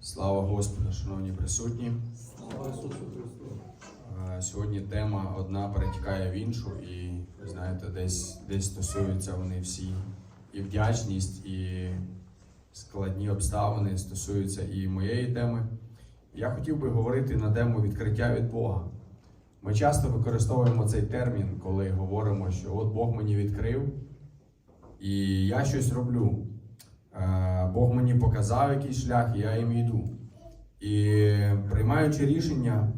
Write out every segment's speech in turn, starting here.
Слава Господу, шановні присутні. Слава Ісусу Христу! Сьогодні тема одна перетікає в іншу, і ви знаєте, десь, десь стосуються вони всі і вдячність, і складні обставини стосуються і моєї теми. Я хотів би говорити на тему відкриття від Бога. Ми часто використовуємо цей термін, коли говоримо, що от Бог мені відкрив, і я щось роблю. Бог мені показав якийсь шлях, і я їм йду. І приймаючи рішення,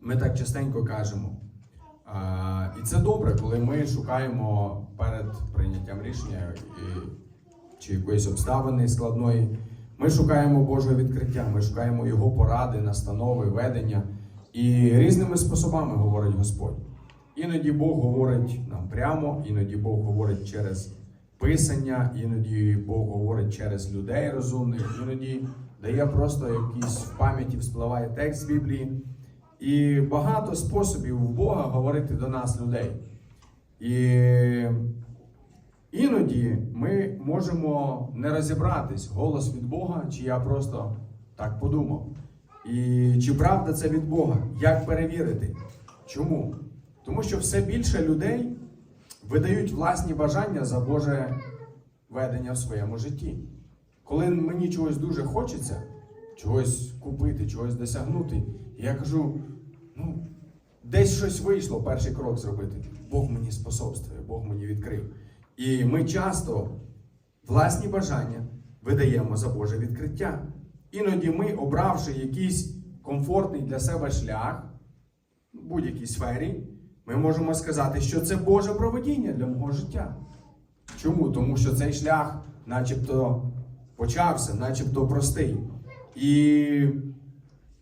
ми так частенько кажемо. А, і це добре, коли ми шукаємо перед прийняттям рішення і, чи якоїсь обставини складної. Ми шукаємо Божого відкриття, ми шукаємо Його поради, настанови, ведення. І різними способами говорить Господь. Іноді Бог говорить нам прямо, іноді Бог говорить через писання, іноді Бог говорить через людей розумних, іноді дає просто якийсь в пам'яті вспливає текст Біблії. І багато способів у Бога говорити до нас людей. І іноді ми можемо не розібратись, голос від Бога, чи я просто так подумав. І чи правда це від Бога? Як перевірити? Чому? Тому що все більше людей видають власні бажання за Боже ведення в своєму житті. Коли мені чогось дуже хочеться, чогось купити, чогось досягнути, я кажу: ну, десь щось вийшло, перший крок зробити. Бог мені способствує, Бог мені відкрив. І ми часто власні бажання видаємо за Боже відкриття. Іноді ми, обравши якийсь комфортний для себе шлях в будь-якій сфері, ми можемо сказати, що це Боже проведіння для мого життя. Чому? Тому що цей шлях, начебто, почався, начебто простий. І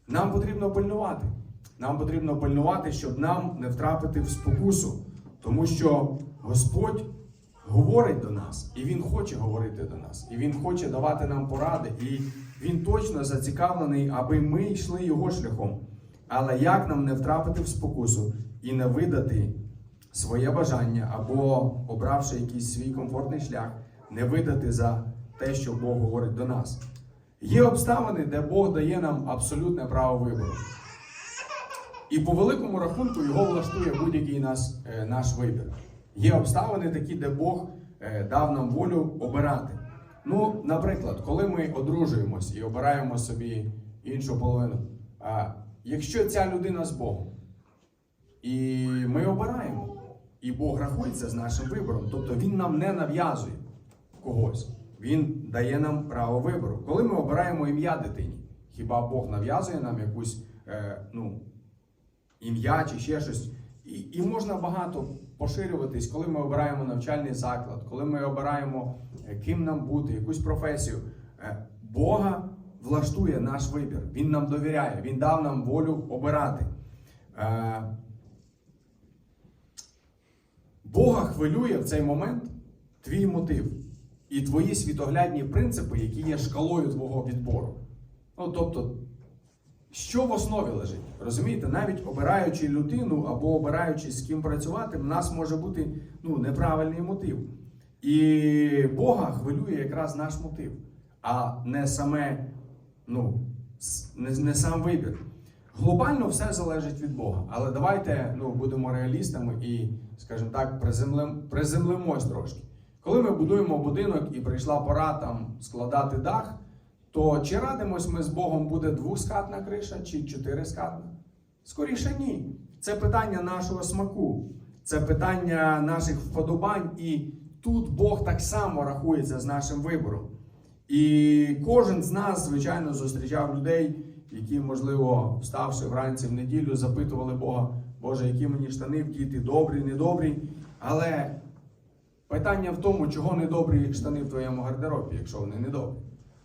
нам потрібно пильнувати. Нам потрібно пильнувати, щоб нам не втрапити в спокусу. Тому що Господь говорить до нас, і Він хоче говорити до нас, і Він хоче давати нам поради, і Він точно зацікавлений, аби ми йшли його шляхом. Але як нам не втрапити в спокусу і не видати своє бажання, або обравши якийсь свій комфортний шлях, не видати за те, що Бог говорить до нас? Є обставини, де Бог дає нам абсолютне право вибору. І по великому рахунку його влаштує будь-який нас, е, наш вибір. Є обставини такі, де Бог е, дав нам волю обирати. Ну, наприклад, коли ми одружуємось і обираємо собі іншу половину, якщо ця людина з Богом, і ми обираємо, і Бог рахується з нашим вибором, тобто Він нам не нав'язує когось, Він дає нам право вибору. Коли ми обираємо ім'я дитині, хіба Бог нав'язує нам якусь е, ну, ім'я чи ще щось. І, і можна багато поширюватись, коли ми обираємо навчальний заклад, коли ми обираємо, е, ким нам бути, якусь професію. Е, Бога влаштує наш вибір. Він нам довіряє, Він дав нам волю обирати. Е, Бога хвилює в цей момент твій мотив і твої світоглядні принципи, які є шкалою твого відбору. Ну, тобто, що в основі лежить? Розумієте, навіть обираючи людину або обираючи з ким працювати, в нас може бути ну, неправильний мотив. І Бога хвилює якраз наш мотив, а не саме, ну, не, не сам вибір. Глобально все залежить від Бога. Але давайте ну, будемо реалістами і, скажімо так, приземлим, приземлимось трошки. Коли ми будуємо будинок і прийшла пора там складати дах, то чи радимось ми з Богом буде двоскатна криша чи чотирискатна? Скоріше ні. Це питання нашого смаку, це питання наших вподобань, і тут Бог так само рахується з нашим вибором. І кожен з нас, звичайно, зустрічав людей, які, можливо, вставши вранці в неділю, запитували Бога, Боже, які мені штани вдіти, добрі, недобрі. Але питання в тому, чого недобрі штани в твоєму гардеробі, якщо вони недобрі.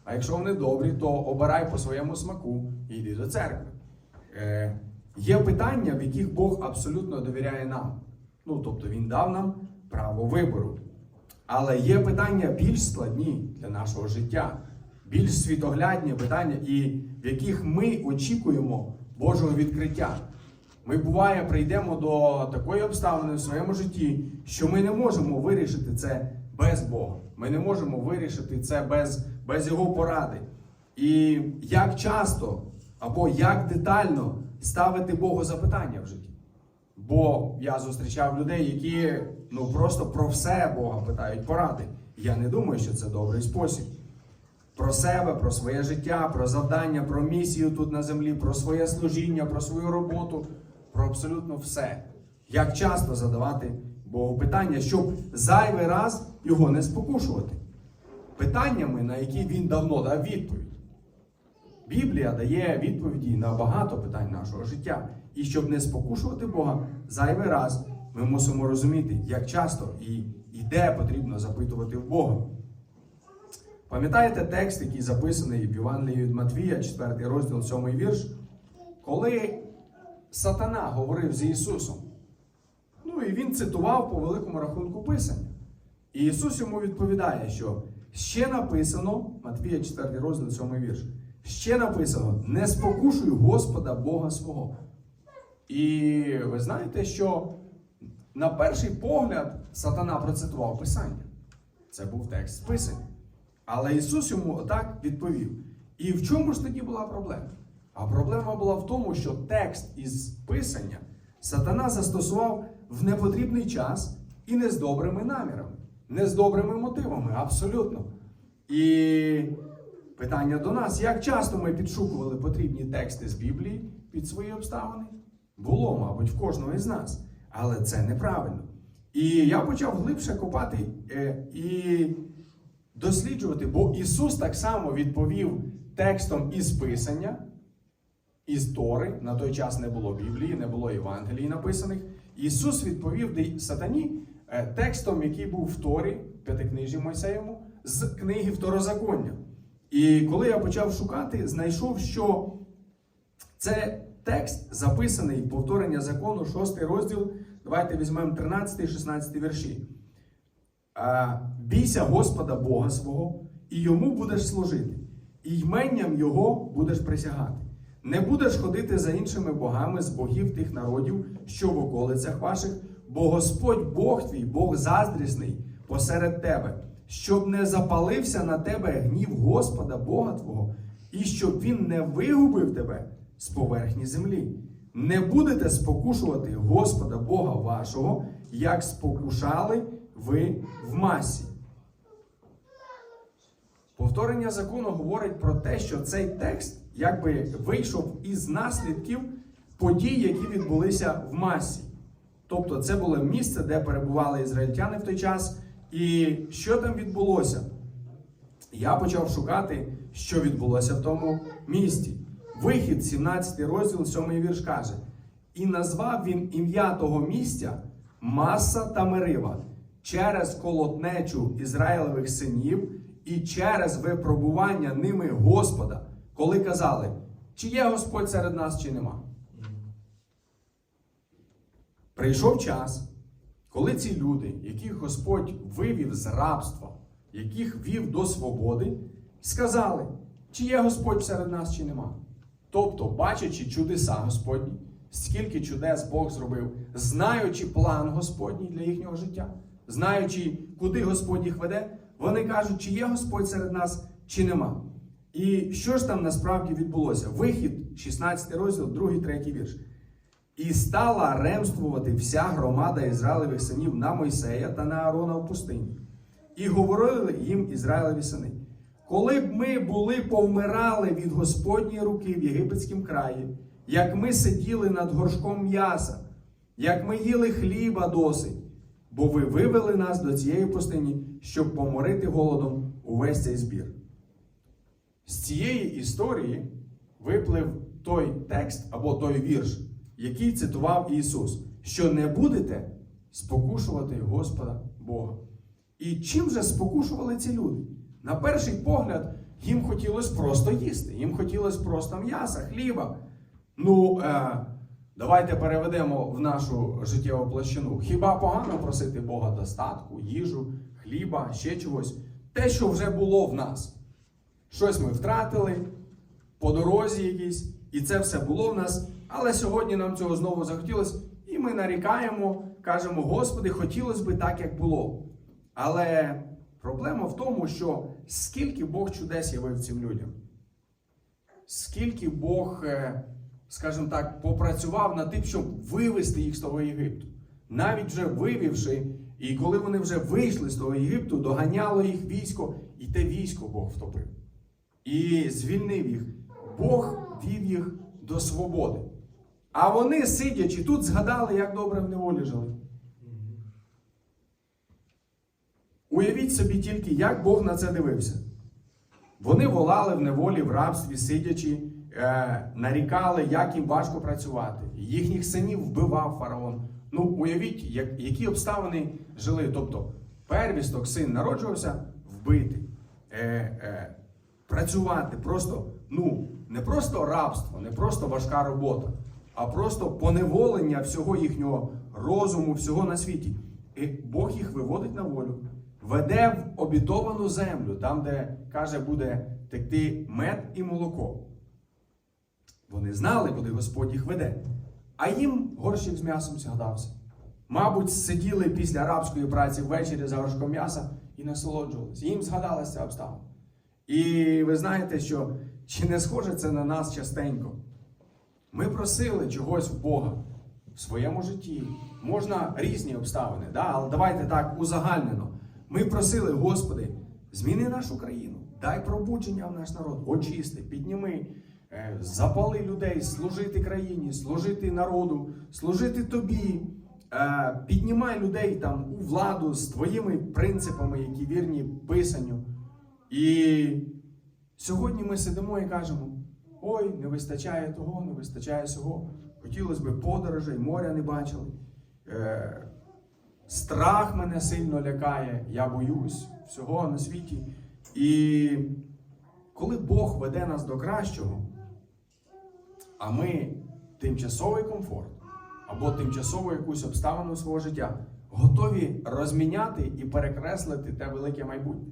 А якщо вони добрі, то обирай по своєму смаку і йди до церкви. Е, є питання, в яких Бог абсолютно довіряє нам. Ну, тобто Він дав нам право вибору. Але є питання більш складні для нашого життя, більш світоглядні питання, і в яких ми очікуємо Божого відкриття. Ми буває прийдемо до такої обставини в своєму житті, що ми не можемо вирішити це без Бога. Ми не можемо вирішити це без, без Його поради. І як часто або як детально ставити Богу запитання в житті. Бо я зустрічав людей, які ну просто про все Бога питають поради. Я не думаю, що це добрий спосіб. Про себе, про своє життя, про завдання, про місію тут на землі, про своє служіння, про свою роботу, про абсолютно все. Як часто задавати Богу питання, щоб зайвий раз його не спокушувати. Питаннями, на які він давно дав відповідь. Біблія дає відповіді на багато питань нашого життя. І щоб не спокушувати Бога, зайвий раз ми мусимо розуміти, як часто і, і де потрібно запитувати в Бога. Пам'ятаєте текст, який записаний в Євангелії від Матвія, 4 розділ, 7 вірш, коли Сатана говорив з Ісусом. Ну і він цитував по великому рахунку Писання. І Ісус йому відповідає, що ще написано, Матвія 4 розділ, 7 вірш, ще написано: не спокушуй Господа Бога свого. І ви знаєте, що на перший погляд Сатана процитував Писання. Це був текст з Писання. Але Ісус йому отак відповів. І в чому ж тоді була проблема? А проблема була в тому, що текст із Писання Сатана застосував в непотрібний час і не з добрими намірами, не з добрими мотивами, абсолютно. І питання до нас: як часто ми підшукували потрібні тексти з Біблії під свої обставини? Було, мабуть, в кожного із нас. Але це неправильно. І я почав глибше копати е, і досліджувати, бо Ісус так само відповів текстом із Писання, із Тори. На той час не було Біблії, не було Євангелії написаних. Ісус відповів сатані е, текстом, який був в Торі, п'ятикнижі Мойсеєвому, з книги Второзаконня. І коли я почав шукати, знайшов, що це текст записаний повторення закону, 6 розділ. Давайте візьмемо 13 і 16 вірші. Бійся Господа Бога свого, і йому будеш служити, і йменням Його будеш присягати. Не будеш ходити за іншими богами з богів тих народів, що в околицях ваших, бо Господь Бог твій, Бог заздрісний посеред тебе, щоб не запалився на тебе гнів Господа Бога Твого, і щоб він не вигубив тебе з поверхні землі. Не будете спокушувати Господа Бога вашого, як спокушали ви в масі. Повторення закону говорить про те, що цей текст якби вийшов із наслідків подій, які відбулися в масі. Тобто, це було місце, де перебували ізраїльтяни в той час. І що там відбулося? Я почав шукати, що відбулося в тому місті. Вихід, 17 розділ, 7 вірш каже: І назвав він ім'я того місця Маса та Мерива через колотнечу Ізраїлевих синів і через випробування ними Господа, коли казали, чи є Господь серед нас, чи нема. Прийшов час, коли ці люди, яких Господь вивів з рабства, яких вів до свободи, сказали, чи є Господь серед нас, чи нема. Тобто, бачачи чудеса Господні, скільки чудес Бог зробив, знаючи план Господній для їхнього життя, знаючи, куди Господь їх веде, вони кажуть, чи є Господь серед нас, чи нема. І що ж там насправді відбулося? Вихід, 16 розділ, 2, 3 вірш. І стала ремствувати вся громада Ізраїлевих синів на Мойсея та на Аарона в пустині. І говорили їм Ізраїлеві сини: коли б ми були повмирали від Господньої руки в єгипетському краї, як ми сиділи над горшком м'яса, як ми їли хліба досить, бо ви вивели нас до цієї пустині, щоб поморити голодом увесь цей збір. З цієї історії виплив той текст або той вірш, який цитував Ісус, що не будете спокушувати Господа Бога. І чим же спокушували ці люди? На перший погляд, їм хотілося просто їсти, їм хотілося просто м'яса, хліба. Ну, е, давайте переведемо в нашу життєву площину. Хіба погано просити Бога достатку, їжу, хліба, ще чогось? Те, що вже було в нас. Щось ми втратили по дорозі якійсь, і це все було в нас. Але сьогодні нам цього знову захотілося, і ми нарікаємо, кажемо, Господи, хотілося би так, як було. Але проблема в тому, що скільки Бог чудес явив цим людям. скільки Бог, е, скажімо так, попрацював над тим, щоб вивести їх з того Єгипту. Навіть вже вивівши, і коли вони вже вийшли з того Єгипту, доганяло їх військо, і те військо Бог втопив. І звільнив їх. Бог вів їх до свободи. А вони, сидячи тут, згадали, як добре в неволі жили. Уявіть собі тільки, як Бог на це дивився. Вони волали в неволі, в рабстві, сидячи, е, нарікали, як їм важко працювати. Їхніх синів вбивав фараон. Ну, уявіть, як, які обставини жили. Тобто, первісток син народжувався вбити, е, е, працювати, просто, ну, не просто рабство, не просто важка робота, а просто поневолення всього їхнього розуму, всього на світі. І Бог їх виводить на волю, веде в обітовану землю, там, де каже, буде текти мед і молоко. Вони знали, куди Господь їх веде. А їм горщик з м'ясом згадався. Мабуть, сиділи після рабської праці ввечері за горшком м'яса і насолоджувалися. Їм згадалася ця обставина. І ви знаєте, що чи не схоже це на нас частенько? Ми просили чогось в Бога в своєму житті. Можна різні обставини, да? але давайте так узагальнено. Ми просили, Господи, зміни нашу країну, дай пробудження в наш народ, очисти, підніми, е, запали людей, служити країні, служити народу, служити тобі. Е, Піднімай людей там у владу з твоїми принципами, які вірні писанню. І сьогодні ми сидимо і кажемо: ой, не вистачає того, не вистачає сього. Хотілося б подорожей, моря не бачили. Страх мене сильно лякає, я боюсь всього на світі. І коли Бог веде нас до кращого, а ми тимчасовий комфорт або тимчасову якусь обставину свого життя готові розміняти і перекреслити те велике майбутнє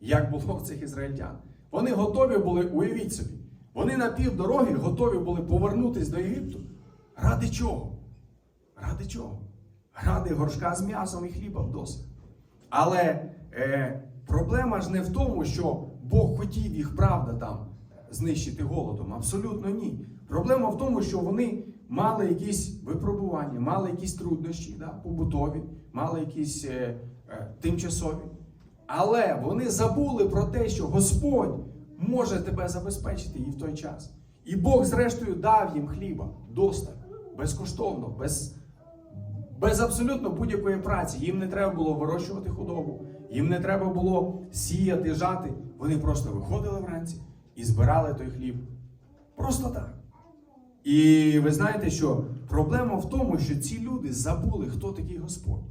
як було в цих ізраїльтян. Вони готові були, уявіть собі, вони на півдороги готові були повернутися до Єгипту. Ради чого? Ради чого? Ради горшка з м'ясом і хлібом досить. Але е, проблема ж не в тому, що Бог хотів їх, правда, там знищити голодом. Абсолютно ні. Проблема в тому, що вони мали якісь випробування, мали якісь труднощі, да, побутові, мали якісь е, е, тимчасові. Але вони забули про те, що Господь може тебе забезпечити і в той час. І Бог, зрештою, дав їм хліба достатньо, безкоштовно, без, без абсолютно будь-якої праці. Їм не треба було вирощувати худобу, їм не треба було сіяти, жати. Вони просто виходили вранці і збирали той хліб. Просто так. І ви знаєте, що проблема в тому, що ці люди забули, хто такий Господь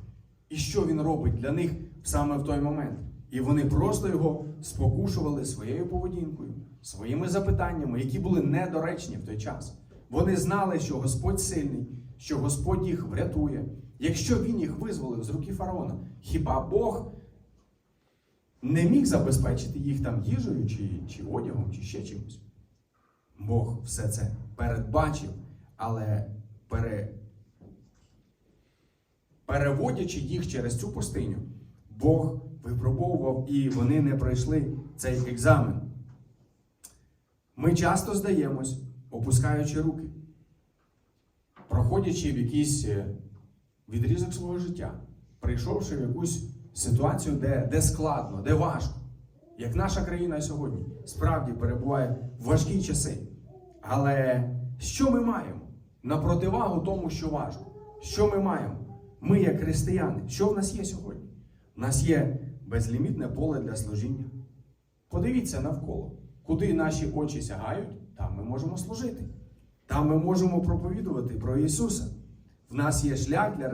і що він робить для них саме в той момент. І вони просто його спокушували своєю поведінкою, своїми запитаннями, які були недоречні в той час. Вони знали, що Господь сильний, що Господь їх врятує. Якщо він їх визволив з руки фараона, хіба Бог не міг забезпечити їх там їжею, чи, чи одягом, чи ще чимось? Бог все це передбачив, але пере, переводячи їх через цю пустиню, Бог випробовував і вони не пройшли цей екзамен. Ми часто здаємось, опускаючи руки, проходячи в якийсь е, відрізок свого життя, прийшовши в якусь ситуацію, де, де складно, де важко. Як наша країна сьогодні справді перебуває в важкі часи. Але що ми маємо на противагу тому, що важко? Що ми маємо? Ми, як християни, що в нас є сьогодні? У нас є безлімітне поле для служіння. Подивіться навколо, куди наші очі сягають, там ми можемо служити. Там ми можемо проповідувати про Ісуса. В нас є шлях для,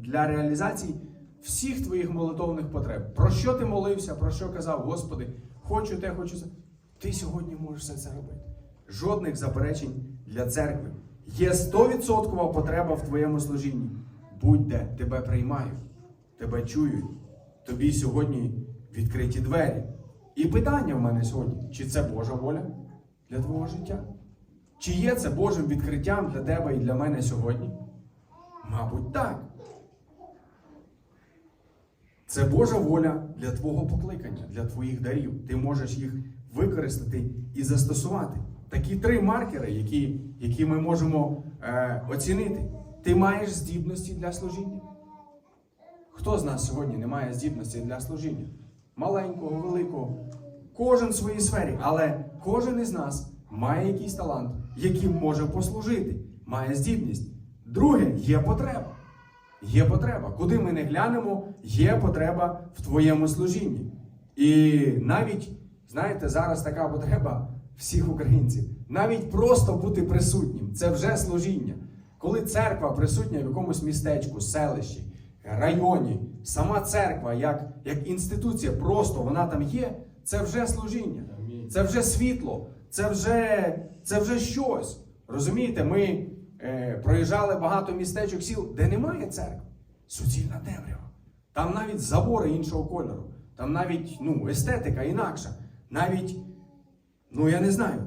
для реалізації всіх твоїх молитовних потреб. Про що ти молився, про що казав, Господи, хочу те, хочу це. Ти сьогодні можеш все це робити. Жодних заперечень для церкви. Є 100% потреба в твоєму служінні. Будь-де тебе приймають, тебе чують. Тобі сьогодні відкриті двері. І питання в мене сьогодні: чи це Божа воля для твого життя? Чи є це Божим відкриттям для тебе і для мене сьогодні? Мабуть, так. Це Божа воля для твого покликання, для твоїх дарів. Ти можеш їх використати і застосувати. такі три маркери, які, які ми можемо е, оцінити. Ти маєш здібності для служіння. Хто з нас сьогодні не має здібності для служіння? Маленького, великого, кожен в своїй сфері, але кожен із нас має якийсь талант, яким може послужити, має здібність. Друге, є потреба. Є потреба. Куди ми не глянемо, є потреба в твоєму служінні. І навіть, знаєте, зараз така потреба всіх українців. Навіть просто бути присутнім це вже служіння. Коли церква присутня в якомусь містечку, селищі, районі, сама церква, як, як інституція, просто вона там є, це вже служіння. Це вже світло, це вже, це вже щось. Розумієте, ми е, проїжджали багато містечок сіл, де немає церкви. Суцільна темрява. Там навіть забори іншого кольору, там навіть ну, естетика інакша. Навіть, ну я не знаю.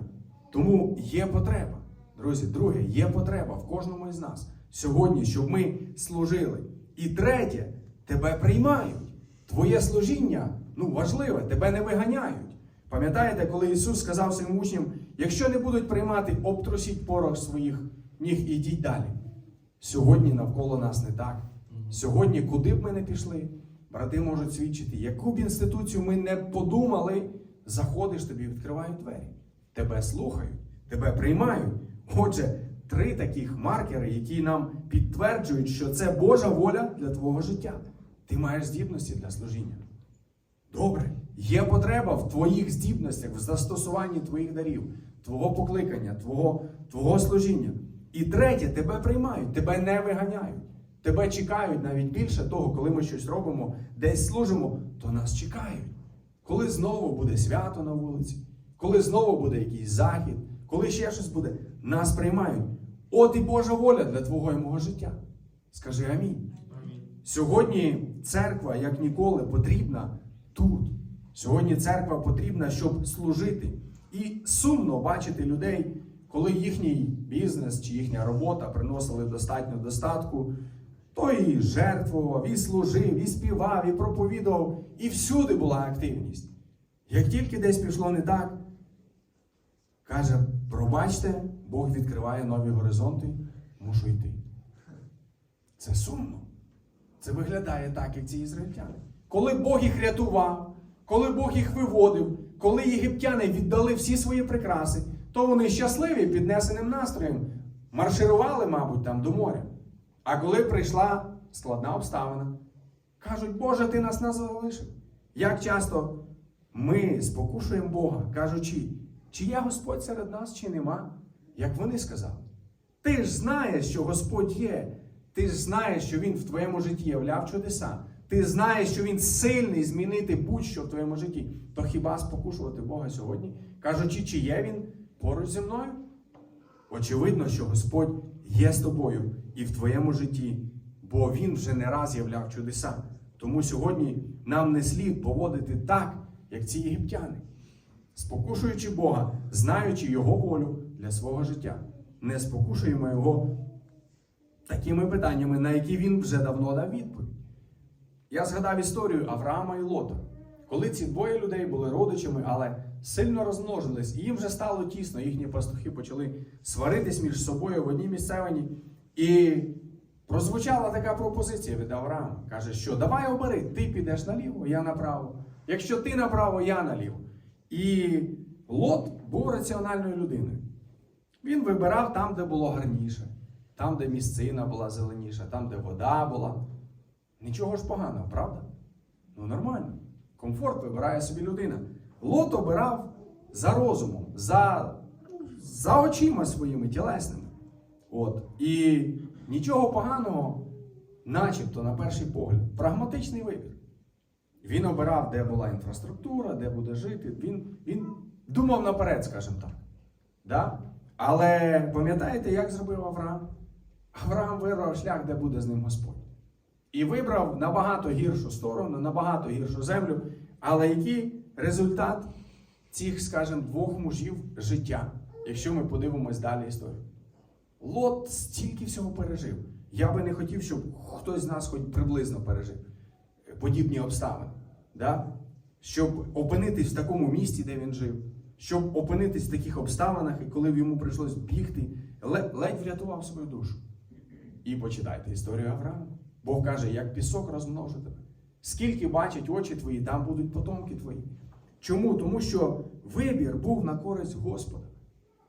Тому є потреба. Друзі, друге, є потреба в кожному із нас сьогодні, щоб ми служили. І третє, тебе приймають. Твоє служіння ну, важливе, тебе не виганяють. Пам'ятаєте, коли Ісус сказав своїм учням, якщо не будуть приймати, обтрусіть порох своїх ніг і йдіть далі. Сьогодні навколо нас не так. Сьогодні, куди б ми не пішли, брати можуть свідчити, яку б інституцію ми не подумали, заходиш тобі, відкривають двері. Тебе слухають, тебе приймають. Отже, три таких маркери, які нам підтверджують, що це Божа воля для твого життя. Ти маєш здібності для служіння. Добре, є потреба в твоїх здібностях, в застосуванні твоїх дарів, твого покликання, твого, твого служіння. І третє, тебе приймають, тебе не виганяють. Тебе чекають навіть більше того, коли ми щось робимо, десь служимо, то нас чекають. Коли знову буде свято на вулиці, коли знову буде якийсь захід, коли ще щось буде, нас приймають. От і Божа воля для твого і мого життя. Скажи амінь. Амінь. Сьогодні церква, як ніколи, потрібна тут. Сьогодні церква потрібна, щоб служити. І сумно бачити людей, коли їхній бізнес чи їхня робота приносили достатньо достатку, то і жертвував, і служив, і співав, і проповідував, і всюди була активність. Як тільки десь пішло не так, каже: пробачте, Бог відкриває нові горизонти, мушу йти. Це сумно. Це виглядає так, як ці ізраїльтяни. Коли Бог їх рятував, коли Бог їх виводив, коли єгиптяни віддали всі свої прикраси, то вони щасливі піднесеним настроєм марширували, мабуть, там до моря. А коли прийшла складна обставина, кажуть, Боже, ти нас не залишив. Як часто ми спокушуємо Бога, кажучи, чи є Господь серед нас, чи нема, як вони сказали. Ти ж знаєш, що Господь є. Ти ж знаєш, що Він в твоєму житті являв чудеса. Ти знаєш, що Він сильний змінити будь-що в твоєму житті. То хіба спокушувати Бога сьогодні, кажучи, чи є Він поруч зі мною? Очевидно, що Господь є з тобою і в твоєму житті, бо Він вже не раз являв чудеса. Тому сьогодні нам не слід поводити так, як ці єгиптяни, спокушуючи Бога, знаючи Його волю для свого життя. Не спокушуємо Його такими питаннями, на які він вже давно дав відповідь. Я згадав історію Авраама і Лота, коли ці двоє людей були родичами, але сильно розмножились, і їм вже стало тісно, їхні пастухи почали сваритись між собою в одній місцевині. І прозвучала така пропозиція від Авраама. Каже, що давай обери, ти підеш наліво, я направо. Якщо ти направо, я наліво. І Лот був раціональною людиною. Він вибирав там, де було гарніше, там, де місцина була зеленіша, там, де вода була. Нічого ж поганого, правда? Ну нормально. Комфорт вибирає собі людина. Лот обирав за розумом, за, за очима своїми тілесними. От. І нічого поганого, начебто, на перший погляд, прагматичний вибір. Він обирав, де була інфраструктура, де буде жити. Він, він думав наперед, скажімо так. Да? Але пам'ятаєте, як зробив Авраам? Авраам вибрав шлях, де буде з ним Господь. І вибрав набагато гіршу сторону, набагато гіршу землю. Але який результат цих, скажімо, двох мужів життя, якщо ми подивимось далі історію? Лот стільки всього пережив. Я би не хотів, щоб хтось з нас хоч приблизно пережив подібні обставини. Да? Щоб опинитись в такому місті, де він жив. щоб опинитись в таких обставинах, і коли йому прийшлось бігти, ледь, врятував свою душу. І почитайте історію Авраама. Бог каже, як пісок розмножу тебе. Скільки бачать очі твої, там будуть потомки твої. Чому? Тому що вибір був на користь Господа.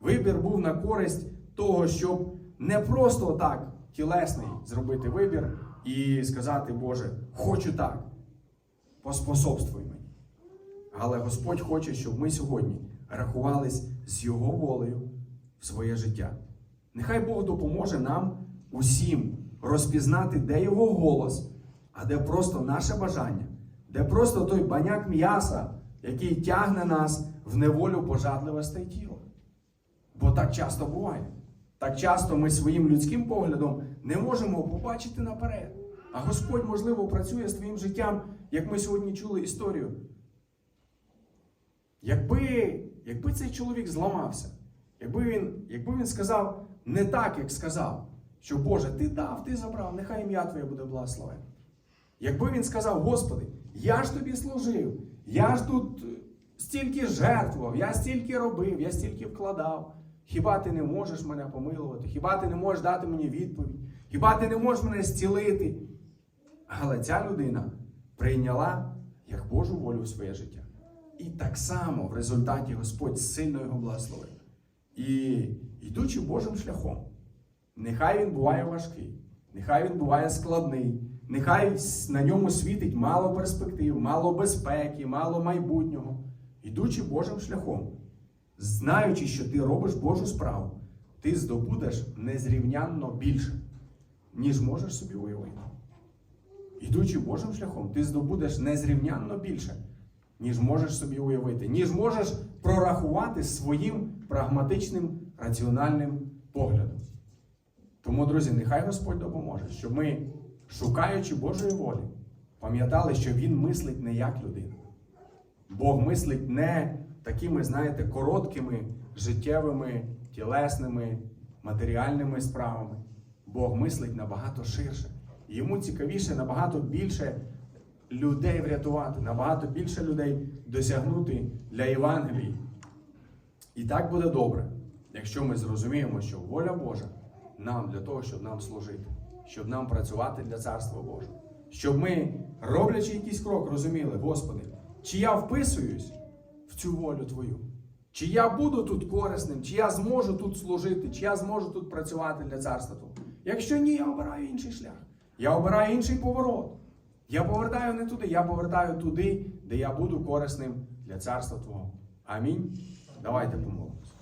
Вибір був на користь того, щоб не просто так тілесний зробити вибір і сказати, Боже, хочу так, поспособствуй мені. Але Господь хоче, щоб ми сьогодні рахувались з Його волею в своє життя. Нехай Бог допоможе нам усім розпізнати, де Його голос, а де просто наше бажання, де просто той баняк м'яса, який тягне нас в неволю пожадливостей тіла. Бо так часто буває. Так часто ми своїм людським поглядом не можемо побачити наперед. А Господь, можливо, працює з твоїм життям, як ми сьогодні чули історію. Якби, якби цей чоловік зламався, якби він, якби він сказав не так, як сказав, що Боже, ти дав, ти забрав, нехай ім'я Твоє буде благословенне. Якби він сказав, Господи, я ж тобі служив, я ж тут е, стільки жертвував, я стільки робив, я стільки вкладав. Хіба ти не можеш мене помилувати? Хіба ти не можеш дати мені відповідь? Хіба ти не можеш мене зцілити? Але ця людина прийняла як Божу волю в своє життя. І так само в результаті Господь сильно його благословив. І йдучи Божим шляхом, нехай він буває важкий, нехай він буває складний, нехай на ньому світить мало перспектив, мало безпеки, мало майбутнього. Йдучи Божим шляхом, знаючи, що ти робиш Божу справу, ти здобудеш незрівнянно більше, ніж можеш собі уявити. Йдучи Божим шляхом, ти здобудеш незрівнянно більше, ніж можеш собі уявити, ніж можеш прорахувати своїм прагматичним раціональним поглядом. Тому, друзі, нехай Господь допоможе, щоб ми, шукаючи Божої волі, пам'ятали, що Він мислить не як людина. Бог мислить не такими, знаєте, короткими життєвими, тілесними, матеріальними справами. Бог мислить набагато ширше. Йому цікавіше набагато більше людей врятувати, набагато більше людей досягнути для Євангелії. І так буде добре, якщо ми зрозуміємо, що воля Божа нам для того, щоб нам служити, щоб нам працювати для Царства Божого. Щоб ми, роблячи якийсь крок, розуміли, Господи, чи я вписуюсь в цю волю Твою, чи я буду тут корисним, чи я зможу тут служити, чи я зможу тут працювати для царства Твого. Якщо ні, я обираю інший шлях. Я обираю інший поворот. Я повертаю не туди, я повертаю туди, де я буду корисним для царства Твого. Амінь. Давайте помолимось.